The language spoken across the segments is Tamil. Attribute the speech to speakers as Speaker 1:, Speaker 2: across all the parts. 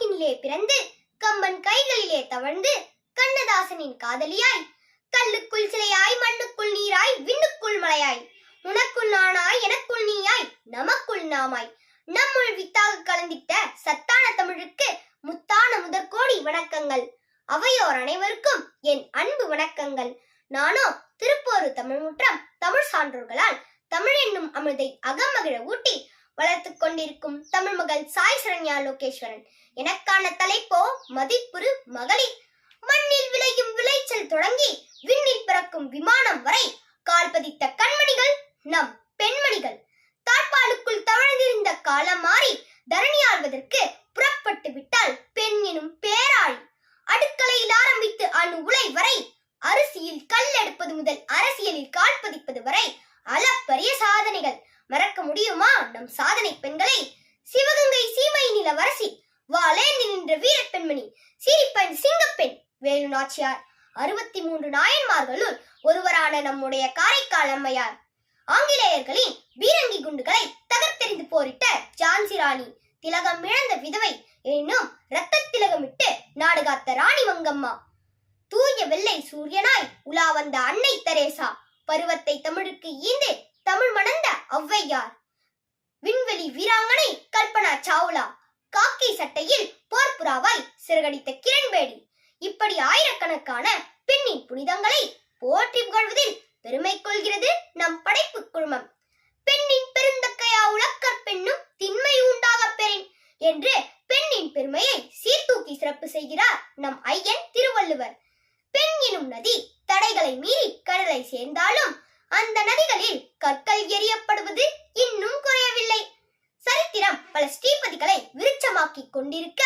Speaker 1: நாக்கினிலே பிறந்து கம்பன் கைகளிலே தவழ்ந்து கண்ணதாசனின் காதலியாய் கல்லுக்குள் சிலையாய் மண்ணுக்குள் நீராய் விண்ணுக்குள் மலையாய் உனக்குள் நானாய் எனக்குள் நீயாய் நமக்குள் நாமாய் நம்முள் வித்தாக கலந்திட்ட சத்தான தமிழுக்கு முத்தான முதற்கோடி வணக்கங்கள். அவையோர் அனைவருக்கும் என் அன்பு வணக்கங்கள். நானோ திருப்போரு தமிழ் முற்றம் தமிழ் சான்றோர்களால் தமிழ் என்னும் அமிர்தை அகமகிழ ஊட்டி வளர்த்து கொண்டிருக்கும் தமிழ் மகள் சாய் சரண்யா லோகேஸ்வரன். எனக்கான தலைப்போ மதிப்புரு மகளிர் மண்ணில் விளையும் விளைச்சல் தொடங்கி விண்ணில் பிறக்கும் விமானம் வரை கால் பதித்த கண்மணிகள் நம் பெண்மணிகள். தாழ்பாலுக்குள் தவழ்ந்திருந்த காலம் மாறி தரணி ஆள்வதற்கு புறப்பட்டு விட்டால் பெண் எனும் பேராளி அடுக்கலையில் ஆரம்பித்து அணு உலை வரை அரிசியில் கல் எடுப்பது முதல் அரசியலில் கால் பதிப்பது வரை அளப்பரிய சாதனைகள். மறக்க முடியுமா? நம் சாதனை பெண்களை சிவகங்கை சீமை நிலவரசி வாளேந்தி நின்ற வீர பெண்மணி சிரிப்பெண் சிங்கப்பெண் வேலு நாச்சியார் அறுபத்தி மூன்று நாயன்மார்களுள் ஒருவரான நம்முடைய காரைக்கால் அம்மையார். ஆங்கிலேயர்களின் பீரங்கி குண்டுகளை தகர்த்தெறிந்து போரிட்ட ஜான்சி ராணி திலகம் இழந்த விதவை என்னும் இரத்த திலகமிட்டு நாடுகாத்த ராணி மங்கம்மா தூய வெள்ளை சூரியனாய் உலா வந்த அன்னை தெரேசா பருவத்தை தமிழுக்கு ஈந்து தமிழ் மணந்த ஔவையார். விண்வெளி வீராங்கனை கல்பனா சாவ்லா. காக்கி சட்டையில் போர்ப்புறாவாய் சிறகடித்த கிரண்பேடி. இப்படி ஆயிரக்கணக்கான பெண்ணின் புனிதங்களை போற்றி புகழ்வதில் பெருமை கொள்கிறது நம் படைப்பு குழுமம். பெண்ணின் பெருந்தக்கையா உலக்கற் பெண்ணும் திண்மை உண்டாக பெறின் என்று பெண்ணின் பெருமையை சீர்தூக்கி சிறப்பு செய்கிறார் நம் ஐயன் திருவள்ளுவர். பெண் எனும் நதி தடைகளை மீறி கடலை சேர்ந்தாலும் அந்த நதிகளில் கற்கள் எறியப்படுவது இன்னும் குறையவில்லை. சரித்திரம் பல ஸ்ரீமதிகளை விருட்சமாக்கி கொண்டிருக்க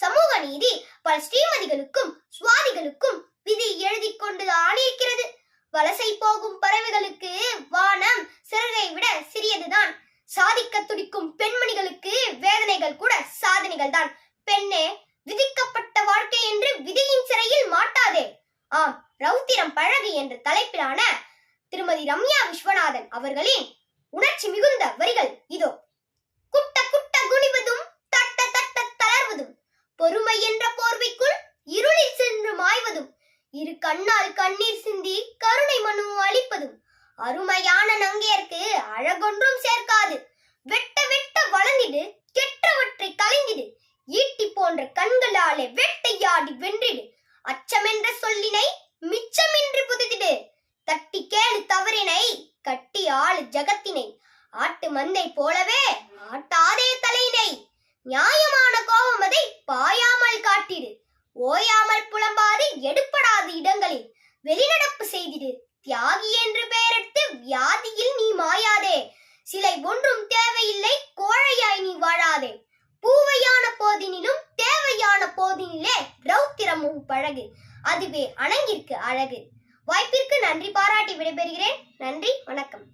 Speaker 1: சமூக நீதி பல ஸ்ரீமதிகளுக்கும் சுவாதிகளுக்கும் விதி எழுதி கொண்டு ஆணியிருக்கிறது வலசை போகும் பறவைகளுக்கு வானம் சிறரை விட சிறியதுதான். சாதிக்க துடிக்கும் பெண்மணிகளுக்கு வேதனைகள் கூட சாதனைகள் தான் பெண்ணே விதிக்கப்பட்ட வாழ்க்கை என்று விதியின் சிறையில் மாட்டாதே. ஆம் ரௌத்திரம் பழகு என்ற தலைப்பிலான திருமதி ரம்யா விஸ்வநாதன் அவர்களின் உணர்ச்சி மிகுந்த வரிகள் இதோ. குட்ட குட்ட குனிவதும் தட்ட தட்ட தளர்வதும் பொறுமை என்ற போர்வைக்குள் இருளில் சென்று மாய்வதும் இரு கண்ணால் கண்ணீர் சிந்தி கருணை மனு அளிப்பதும் அருமையான நங்கையர்க்கு அழகொன்றும் சேர்க்காது வெட்ட வெட்ட வளர்ந்திடு கெட்டவற்றை கலைந்திடு ஈட்டி போன்ற கண்களாலே வெட்டையாடி வென்றிடு அச்சமென்ற சொல்லினை மிச்சமின்றி புதிதிடு தட்டி கேளு தவறினை கட்டி ஆளு ஜகத்தினை ஆட்டு மந்தை போலவே ஆட்டாதே தலையினை. நியாயமான கோபம் அதை பாயாமல் காட்டிடு. ஓயாமல் புலம்பாது எடுப்படாது இடங்களில். வெளிநடப்பு செய்திடு. தியாகி என்று பெயரெடுத்து வியாதியில் நீ மாயாதே. சிலை ஒன்றும் தேவையில்லை கோழையாய் நீ வாழாதே. பூவையான போதினிலும் தேவையான போதினிலே ரௌத்திரமும் பழகு. அதுவே அணங்கிற்கு அழகு. வாய்ப்பிற்கு நன்றி பாராட்டி விடைபெறுகிறேன். நன்றி வணக்கம்.